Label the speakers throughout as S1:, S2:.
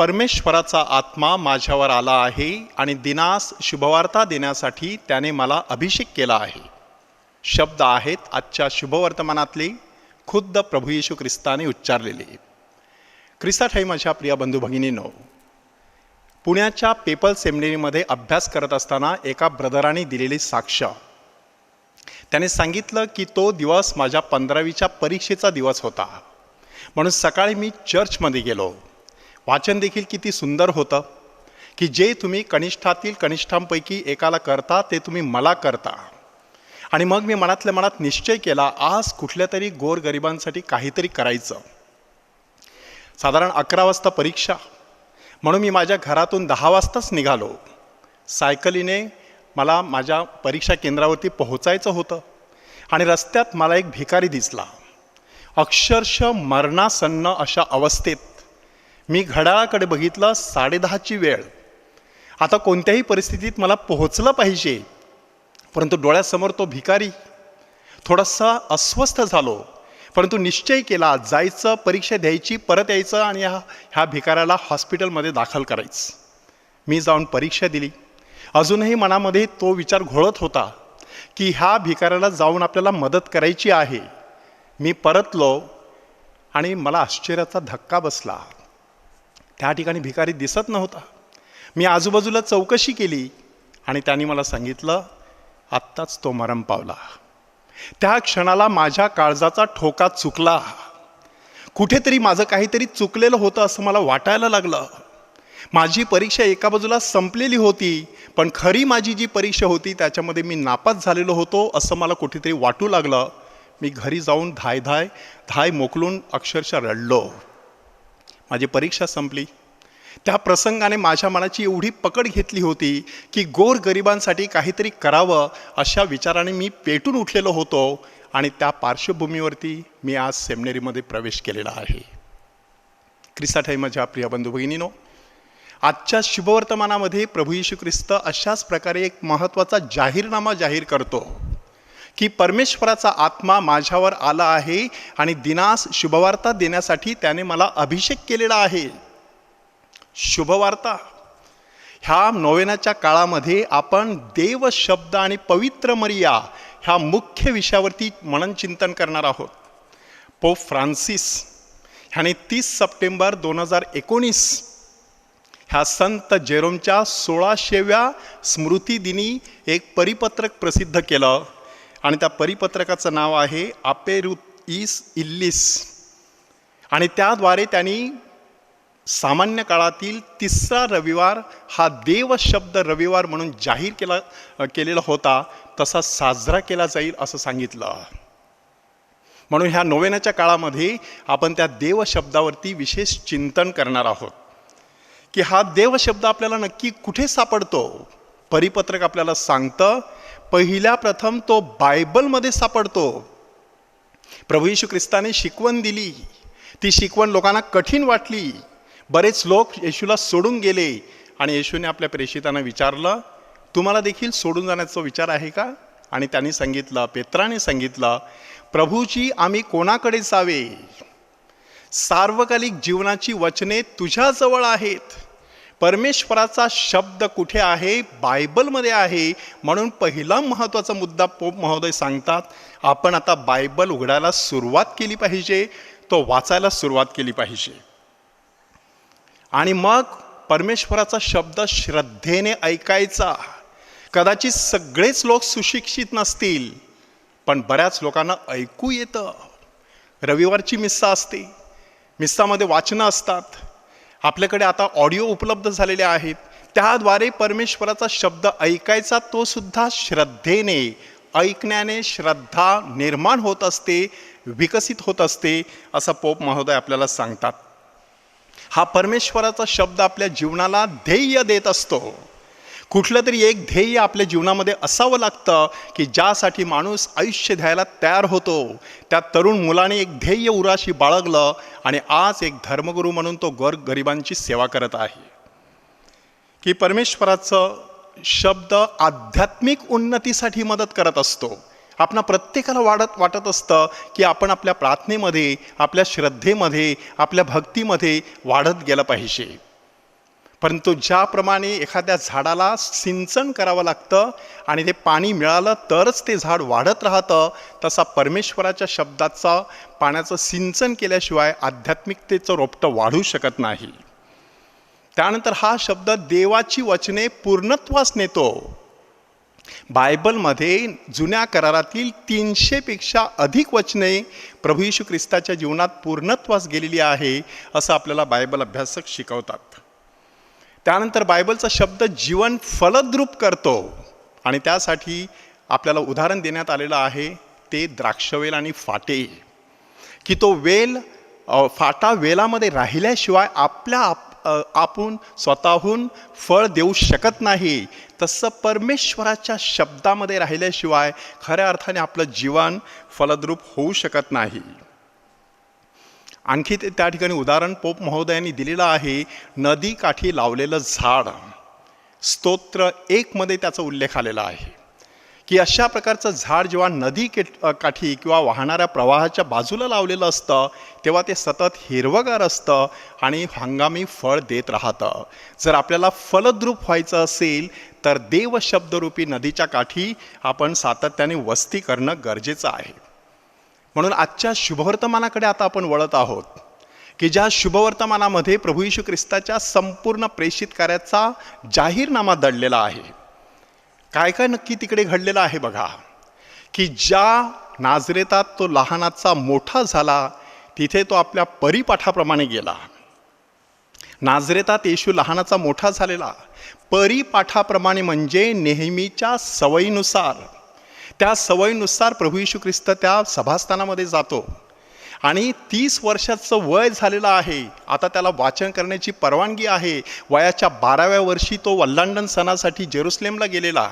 S1: परमेश्वराचा आत्मा माझ्यावर आला आहे आणि दिनास शुभवार्ता देण्यासाठी त्याने मला अभिषेक केला आहे. शब्द आहेत आजच्या शुभवर्तमानातले खुद्द प्रभू येशू ख्रिस्ताने उच्चारलेले. ख्रिस्ताठाई माझ्या प्रिय बंधू भगिनीनो पुण्याच्या पेपल सेमिनरीमध्ये अभ्यास करत असताना एका ब्रदराने दिलेली साक्ष. त्याने सांगितलं की तो दिवस माझ्या पंधरावीच्या परीक्षेचा दिवस होता. म्हणून सकाळी मी चर्चमध्ये गेलो. वाचन देखील किती सुंदर होतं की जे तुम्ही कनिष्ठातील कनिष्ठांपैकी एकाला करता ते तुम्ही मला करता. आणि मग मी मनातल्या मनात निश्चय केला आज कुठल्या तरी गोरगरिबांसाठी काहीतरी करायचं. साधारण अकरा वाजता परीक्षा. म्हणून मी माझ्या घरातून दहा वाजताच निघालो. सायकलीने मला माझ्या परीक्षा केंद्रावरती पोहोचायचं होतं. आणि रस्त्यात मला एक भिकारी दिसला. अक्षरशः मरणासन्न अशा अवस्थेत मी घड्याळाकडे बघितलं साडेदहाची वेळ. आता कोणत्याही परिस्थितीत मला पोहोचलं पाहिजे परंतु डोळ्यासमोर तो भिकारी थोडासा अस्वस्थ झालो. परंतु निश्चय केला जायचं परीक्षा द्यायची परत यायचं आणि ह्या ह्या भिकाऱ्याला हॉस्पिटलमध्ये दाखल करायचं. मी जाऊन परीक्षा दिली. अजूनही मनामध्ये तो विचार घोळत होता की ह्या भिकाऱ्याला जाऊन आपल्याला मदत करायची आहे. मी परतलो आणि मला आश्चर्याचा धक्का बसला. त्या ठिकाणी भिकारी दिसत नव्हता. मी आजूबाजूला चौकशी केली आणि त्यांनी मला सांगितलं आत्ताच तो मरण पावला. त्या क्षणाला माझ्या काळजाचा ठोका चुकला. कुठेतरी माझं काहीतरी चुकलेलं होतं असं मला वाटायला लागलं. माझी परीक्षा एका बाजूला संपलेली होती पण खरी माझी जी परीक्षा होती त्याच्यामध्ये मी नापास झालेलो होतो असं मला कुठेतरी वाटू लागलं. मी घरी जाऊन धाय धाय धाय मोकलून अक्षरशः रडलो. माझी परीक्षा संपली. त्या प्रसंगाने माझ्या मनाची एवढी पकड घेतली होती की गोर गरिबांसाठी काहीतरी करावं अशा विचाराने मी पेटून उठलेलो होतो आणि त्या पार्श्वभूमीवरती मी आज सेमिनरीमध्ये प्रवेश केलेला आहे. क्रिसाठाई माझ्या प्रिय बंधू भगिनीनो आजच्या शुभवर्तमानामध्ये प्रभू येशू ख्रिस्त अशाच प्रकारे एक महत्त्वाचा जाहीरनामा जाहीर करतो. की परमेश्वराचा आत्मा माझ्यावर आला आहे आणि दिनास शुभवार्ता देण्यासाठी त्याने मला अभिषेक केलेला आहे. शुभवार्ता. ह्या नोवेनाच्या काळामध्ये आपण देव शब्द आणि पवित्र मर्या ह्या मुख्य विषयावरती मननचिंतन करणार आहोत. पोप फ्रान्सिस ह्याने तीस सप्टेंबर दोन हजार एकोणीस ह्या संत जेरोमच्या सोळाशेव्या स्मृतिदिनी एक परिपत्रक प्रसिद्ध केलं. आणि त्या परिपत्रकाचं नाव आहे आपेरुत इस इल्लिस. आणि त्याद्वारे त्यांनी सामान्य काळातील तिसरा रविवार हा देवशब्द रविवार म्हणून जाहीर केला केलेला होता तसा साजरा केला जाईल असं सांगितलं. म्हणून ह्या नोवेनाच्या काळामध्ये आपण त्या देवशब्दावरती विशेष चिंतन करणार आहोत. की हा देवशब्द आपल्याला नक्की कुठे सापडतो? परिपत्रक आपल्याला सांगतं पहिल्या प्रथम तो बायबलमध्ये सापडतो. प्रभू येशू ख्रिस्ताने शिकवण दिली. ती शिकवण लोकांना कठीण वाटली. बरेच लोक येशूला सोडून गेले आणि येशूने आपल्या प्रेषितांना विचारलं तुम्हाला देखील सोडून जाण्याचा विचार आहे का? आणि त्यांनी सांगितलं पेत्राने सांगितलं प्रभूची आम्ही कोणाकडे जावे? सार्वकालिक जीवनाची वचने तुझ्याजवळ आहेत. परमेश्वराचा शब्द कुठे आहे? बायबलमध्ये आहे. म्हणून पहिला महत्त्वाचा मुद्दा पोप महोदय सांगतात आपण आता बायबल उघडायला सुरुवात केली पाहिजे तो वाचायला सुरुवात केली पाहिजे. आणि मग परमेश्वराचा शब्द श्रद्धेने ऐकायचा. कदाचित सगळेच लोक सुशिक्षित नसतील पण बऱ्याच लोकांना ऐकू येतं. रविवारची मिस्सा असते. मिस्सामध्ये वाचनं असतात. आपल्याकडे आता ऑडिओ उपलब्ध झालेले आहेत. त्याद्वारे परमेश्वराचा शब्द ऐकायचा तो सुद्धा श्रद्धेने. ऐकण्याने श्रद्धा निर्माण होत असते विकसित होत असते असं पोप महोदय आपल्याला सांगतात. हा परमेश्वराचा शब्द आपल्या जीवनाला ध्येय देत असतो. कुठलं तरी एक ध्येय आपल्या जीवनामध्ये असावं लागतं की ज्यासाठी माणूस आयुष्य द्यायला तयार होतो. त्या तरुण मुलाने एक ध्येय उराशी बाळगलं आणि आज एक धर्मगुरू म्हणून तो गोर गरिबांची सेवा करत आहे. की परमेश्वराचं शब्द आध्यात्मिक उन्नतीसाठी मदत करत असतो. आपणा प्रत्येकाला वाढत वाटत असतं की आपण आपल्या प्रार्थनेमध्ये आपल्या श्रद्धेमध्ये आपल्या भक्तीमध्ये वाढत गेलं पाहिजे. परंतु ज्याप्रमाणे एखाद्या झाडाला सिंचन करावं लागतं आणि ते पाणी मिळालं तरच ते झाड वाढत राहतं तसा परमेश्वराच्या शब्दाचा पाण्याचं सिंचन केल्याशिवाय आध्यात्मिकतेचं रोपटं वाढू शकत नाही. त्यानंतर हा शब्द देवाची वचने पूर्णत्वास नेतो. बायबलमध्ये जुन्या करारातील तीनशेपेक्षा अधिक वचने प्रभू यशू ख्रिस्ताच्या जीवनात पूर्णत्वास गेलेली आहे असं आपल्याला बायबल अभ्यासक शिकवतात. त्यानंतर बायबलचा शब्द जीवन फलद्रूप करतो. आणि त्यासाठी आपल्याला उदाहरण देण्यात आलेलं आहे ते द्राक्षवेल आणि फाटे. की तो वेल फाटा वेलामध्ये राहिल्याशिवाय आपल्या आप आपण स्वतःहून फळ देऊ शकत नाही. तसं परमेश्वराच्या शब्दामध्ये राहिल्याशिवाय खऱ्या अर्थाने आपलं जीवन फलद्रूप होऊ शकत नाही. आणखी ते त्या ठिकाणी उदाहरण पोप महोदयांनी दिलेलं आहे नदीकाठी लावलेलं झाड. स्तोत्र एकमध्ये त्याचा उल्लेख आलेला आहे की अशा प्रकारचं झाड जेव्हा नदी के काठी किंवा वाहणाऱ्या प्रवाहाच्या बाजूला लावलेलं असतं तेव्हा ते सतत हिरवगार असतं आणि हंगामी फळ देत राहतं. जर आपल्याला फलद्रूप व्हायचं असेल तर देवशब्दरूपी नदीच्या काठी आपण सातत्याने वस्ती करणं गरजेचं आहे. म्हणून आजच्या शुभवर्तमानाकडे आता आपण वळत आहोत की ज्या शुभवर्तमानामध्ये प्रभू येशू ख्रिस्ताच्या संपूर्ण प्रेषित कार्याचा जाहीरनामा दडलेला आहे. काय काय नक्की तिकडे घडलेलं आहे बघा की ज्या नाजरेतात तो लहानाचा मोठा झाला तिथे तो आपल्या परिपाठाप्रमाणे गेला. नाजरेतात येशू लहानाचा मोठा झालेला परिपाठाप्रमाणे म्हणजे नेहमीच्या सवयीनुसार त्या सवयीनुसार प्रभू येशू ख्रिस्त त्या सभास्थानामध्ये जातो. आणि तीस वर्षाचं वय झालेलं आहे. आता त्याला वाचन करण्याची परवानगी आहे. वयाच्या बाराव्या वर्षी तो वल्लांडन सणासाठी जेरुसलेमला गेलेला.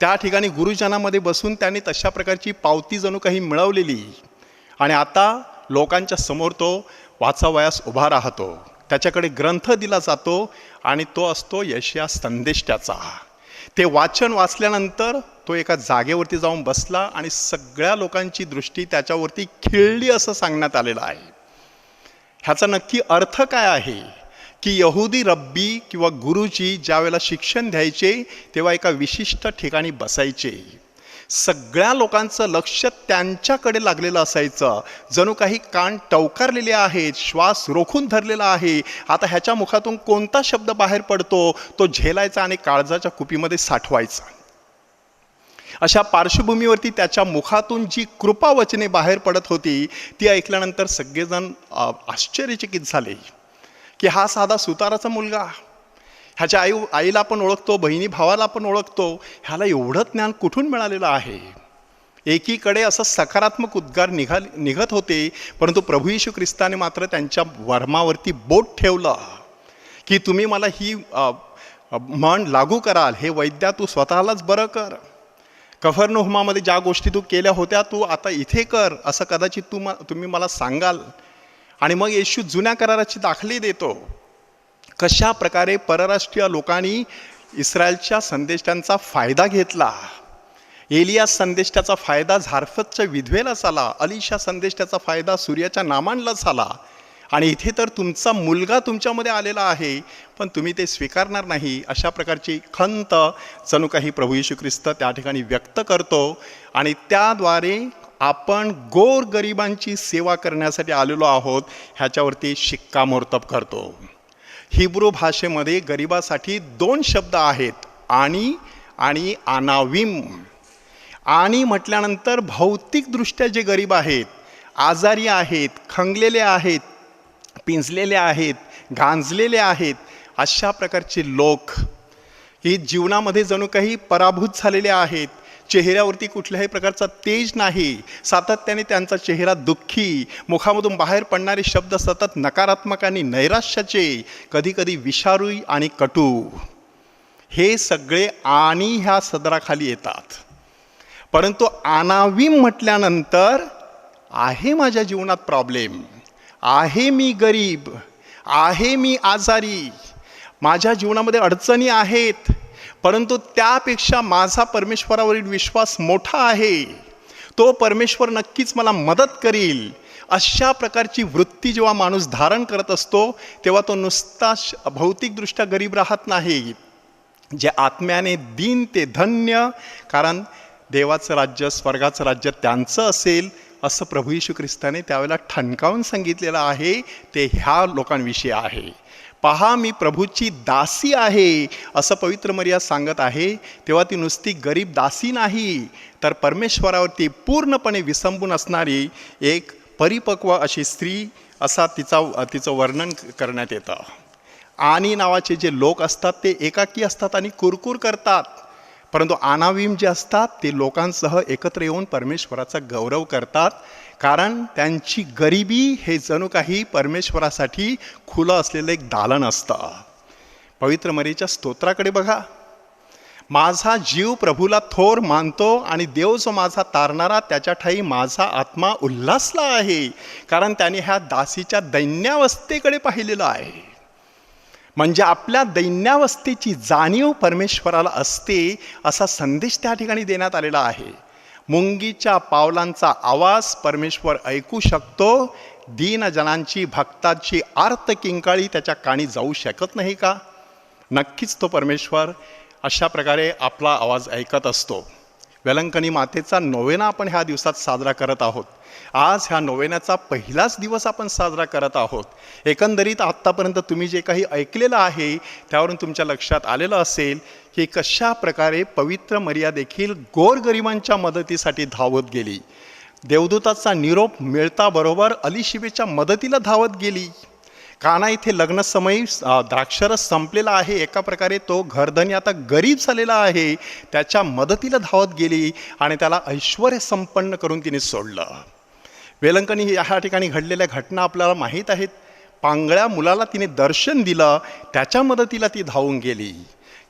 S1: त्या ठिकाणी गुरुजनामध्ये बसून त्याने तशा प्रकारची पावती जणू काही मिळवलेली. आणि आता लोकांच्या समोर तो वाचावयास उभा राहतो. त्याच्याकडे ग्रंथ दिला जातो आणि तो असतो यशया संदेष्ट्याचा ते वाचन वाचल्यानंतर तो एका जागेवरती जाऊन बसला आणि सगळ्या लोकांची दृष्टी त्याच्यावरती खिळली असं सांगण्यात आलेलं आहे. ह्याचा नक्की अर्थ काय आहे? की यहुदी रब्बी किंवा गुरुजी ज्यावेळेला शिक्षण द्यायचे तेव्हा एका विशिष्ट ठिकाणी बसायचे. सगळ्या लोकांचं लक्ष त्यांच्याकडे लागलेलं असायचं. जणू काही कान टवकारलेले आहेत श्वास रोखून धरलेला आहे. आता ह्याच्या मुखातून कोणता शब्द बाहेर पडतो? तो झेलायचा आणि काळजाच्या कुपीमध्ये साठवायचा. अशा पार्श्वभूमीवरती त्याच्या मुखातून जी कृपावचने बाहेर पडत होती ती ऐकल्यानंतर सगळेजण आश्चर्यचकित झाले. की हा साधा सुताराचा मुलगा ह्याच्या आई आईला पण ओळखतो बहिणी भावाला पण ओळखतो. ह्याला एवढं ज्ञान कुठून मिळालेलं आहे? एकीकडे असं सकारात्मक उद्गार निघा निघत होते परंतु प्रभू यशू ख्रिस्ताने मात्र त्यांच्या वर्मावरती बोट ठेवलं. की तुम्ही मला ही म्हण लागू कराल हे वैद्या तू स्वतःलाच बरं कर. कफरनुहमामध्ये ज्या गोष्टी तू केल्या होत्या तू आता इथे कर असं कदाचित तू म तुम्ही मला सांगाल. आणि मग येशू जुन्या कराराची दाखली देतो. कशा प्रकारे परराष्ट्रीय लोकांनी इस्रायलच्या संदेशांचा फायदा घेतला? एलिया संदेशाचा फायदा झारफतच्या विधवेला झाला अलिशा संदेशाचा फायदा सूर्याच्या नामांला झाला. आणि इथे तर तुमचा मुलगा तुमच्यामध्ये आलेला आहे पण तुम्ही ते स्वीकारणार नाही. अशा प्रकारची खंत जणू काही प्रभू येशू ख्रिस्त त्या ठिकाणी व्यक्त करतो. आणि त्याद्वारे आपण गोर गरिबांची सेवा करण्यासाठी आलेलो आहोत ह्याच्यावरती शिक्कामोर्तब करतो. हिब्रू भाषेमध्ये गरिबासाठी दोन शब्द आहेत आणि आणि अनाविम. आणि म्हटल्यानंतर भौतिकदृष्ट्या जे गरीब आहेत आजारी आहेत खंगलेले आहेत पिंजलेले आहेत गांजलेले आहेत अशा प्रकारचे लोक ही जीवनामध्ये जणू काही पराभूत झालेले आहेत चेहऱ्यावरती कुठल्याही प्रकारचा तेज नाही सातत्याने त्यांचा चेहरा दुःखी मुखामधून बाहेर पडणारे शब्द सतत नकारात्मक आणि नैराश्याचे कधीकधी विषारूई आणि कटू. हे सगळे आणि ह्या सदराखाली येतात. परंतु अनाविम म्हटल्यानंतर आहे माझ्या जीवनात प्रॉब्लेम आहे मी गरीब. आहे मी आजारी. माझ्या जीवनामध्ये अडचणी आहेत. परंतु त्यापेक्षा माझा परमेश्वरावरील विश्वास मोठा आहे. तो परमेश्वर नक्कीच मला मदत करील. अशा प्रकारची वृत्ती जेव्हा माणूस धारण करत असतो तेव्हा तो नुसता भौतिकदृष्ट्या गरीब राहत नाही. जे आत्म्याने दिन ते धन्य कारण देवाचं राज्य स्वर्गाचं राज्य त्यांचं असेल असं प्रभू यशू ख्रिस्ताने त्यावेळेला ठणकावून सांगितलेलं आहे. ते ह्या लोकांविषयी आहे. पहा मी प्रभूची दासी आहे असं पवित्र मर्याद सांगत आहे. तेव्हा ती नुसती गरीब दासी नाही तर परमेश्वरावरती पूर्णपणे विसंबून असणारी एक परिपक्व अशी स्त्री असा तिचा तिचं वर्णन करण्यात येतं. आणि नावाचे जे लोक असतात ते एकाकी असतात आणि कुरकुर करतात. परंतु अनावीम जे असतात ते लोकांसह एकत्र येऊन परमेश्वराचा गौरव करतात. कारण त्यांची गरिबी हे जणू काही परमेश्वरासाठी खुलं असलेलं एक दालन असतं. पवित्र मरीच्या स्तोत्राकडे बघा. माझा जीव प्रभूला थोर मानतो आणि देव जो माझा तारणारा त्याच्या ठाई माझा आत्मा उल्हासला आहे. कारण त्याने ह्या दासीच्या दैन्यावस्थेकडे पाहिलेलं आहे. म्हणजे आपल्या दैन्यावस्थेची जाणीव परमेश्वराला असते असा संदेश त्या ठिकाणी देण्यात आलेला आहे. मुंगीच्या पावलांचा आवाज परमेश्वर ऐकू शकतो. दीनजनांची भक्ताची आर्त किंकाळी त्याच्या काणी जाऊ शकत नाही का? नक्कीच तो परमेश्वर अशा प्रकारे आपला आवाज ऐकत असतो. वेलंकणी मातेचा नोवेना आपण ह्या दिवसात साजरा करत आहोत. आज ह्या नोवेनाचा पहिलाच दिवस आपण साजरा करत आहोत. एकंदरीत आत्तापर्यंत तुम्ही जे काही ऐकलेलं आहे त्यावरून तुमच्या लक्षात आलेलं असेल की कशा प्रकारे पवित्र मर्या देखील गोरगरिबांच्या मदतीसाठी धावत गेली. देवदूताचा निरोप मिळता बरोबर अलिशिबेच्या मदतीला धावत गेली. काना इथे लग्नसमयी द्राक्षरस संपलेला आहे. एका प्रकारे तो घरधनी आता गरीब झालेला आहे. त्याच्या मदतीला धावत गेली आणि त्याला ऐश्वर संपन्न करून तिने सोडलं. वेलंकनी ह्या ठिकाणी घडलेल्या घटना आपल्याला माहीत आहेत. पांगळ्या मुलाला तिने दर्शन दिलं. त्याच्या मदतीला ती धावून गेली.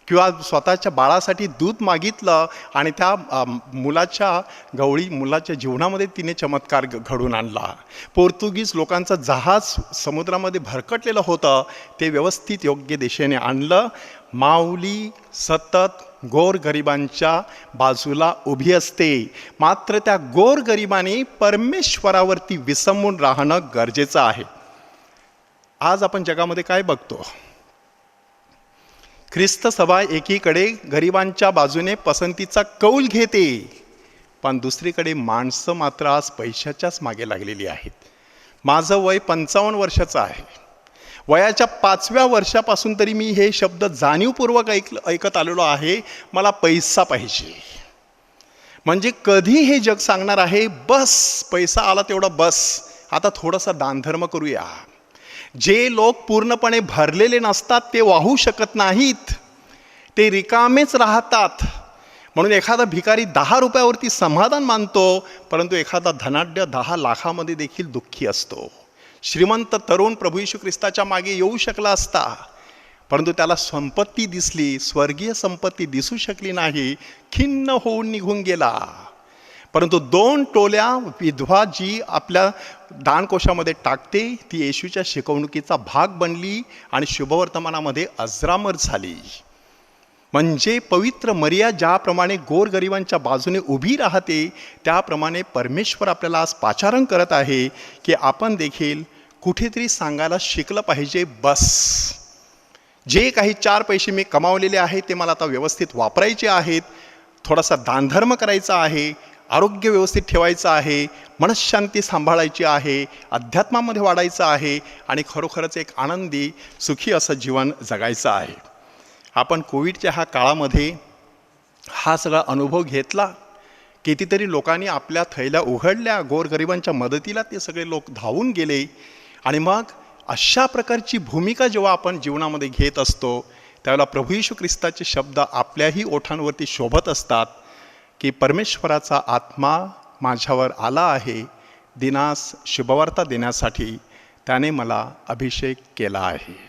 S1: किंवा स्वतःच्या बाळासाठी दूध मागितलं आणि त्या मुलाच्या गवळी मुलाच्या जीवनामध्ये तिने चमत्कार घ- घडून आणला. पोर्तुगीज लोकांचं जहाज समुद्रामध्ये भरकटलेलं होतं ते व्यवस्थित योग्य दिशेने आणलं. माऊली सतत गोरगरिबांच्या बाजूला उभी असते. मात्र त्या गोरगरिबाने परमेश्वरावरती विसंबून राहणं गरजेचं आहे. आज आपण जगामध्ये काय बघतो? ख्रिस्त सभा एकीकडे गरिबांच्या बाजूने पसंतीचा कौल घेते पण दुसरीकडे माणसं मात्र आज पैशाच्याच मागे लागलेली आहेत. माझं वय पंचावन्न वर्षाचं आहे. वयाच्या पाचव्या वर्षापासून तरी मी हे शब्द जाणीवपूर्वक ऐक ऐकत आलेलो आहे. मला पैसा पाहिजे. म्हणजे कधी हे जग सांगणार आहे बस पैसा आला तेवढा बस. आता थोडासा दानधर्म करूया. जे लोक पूर्णपणे भरलेले नसतात ते वाहू शकत नाहीत. ते रिकामेच राहतात. म्हणून एखादा भिकारी दहा रुपयावरती समाधान मानतो परंतु एखादा धनाढ्य दहा लाखामध्ये देखील दुःखी असतो. श्रीमंत तरुण प्रभू यशू ख्रिस्ताच्या मागे येऊ शकला असता परंतु त्याला संपत्ती दिसली स्वर्गीय संपत्ती दिसू शकली नाही खिन्न होऊन निघून गेला. परंतु दोन टोल्या विधवा जी आपल्या दानकोशामध्ये टाकते ती येशूच्या शिकवणुकीचा भाग बनली आणि शुभवर्तमानामध्ये अजरामर झाली. म्हणजे पवित्र मर्या ज्याप्रमाणे गोरगरिबांच्या बाजूने उभी राहते त्याप्रमाणे परमेश्वर आपल्याला आज पाचारण करत आहे की आपण देखील कुठेतरी सांगायला शिकलं पाहिजे बस. जे काही चार पैसे मी कमावलेले आहेत ते मला आता व्यवस्थित वापरायचे आहेत थोडासा दानधर्म करायचा आहे आरोग्य व्यवस्थित ठेवायचं आहे मनशांती सांभाळायची आहे अध्यात्मामध्ये वाढायचं आहे आणि खरोखरच एक आनंदी सुखी असं जीवन जगायचं आहे. आपण कोविडच्या ह्या काळामध्ये हा सगळा अनुभव घेतला कितीतरी लोकांनी आपल्या थैल्या उघडल्या गोरगरिबांच्या मदतीला ते सगळे लोक धावून गेले आणि मग अशा प्रकारची भूमिका जेव्हा आपण जीवनामध्ये घेत असतो त्यावेळेला प्रभू यशू ख्रिस्ताचे शब्द आपल्याही ओठांवरती शोभत असतात. की परमेश्वराचा आत्मा माझ्यावर आला आहे दिनास शुभवार्ता देण्यासाठी त्याने मला अभिषेक केला आहे.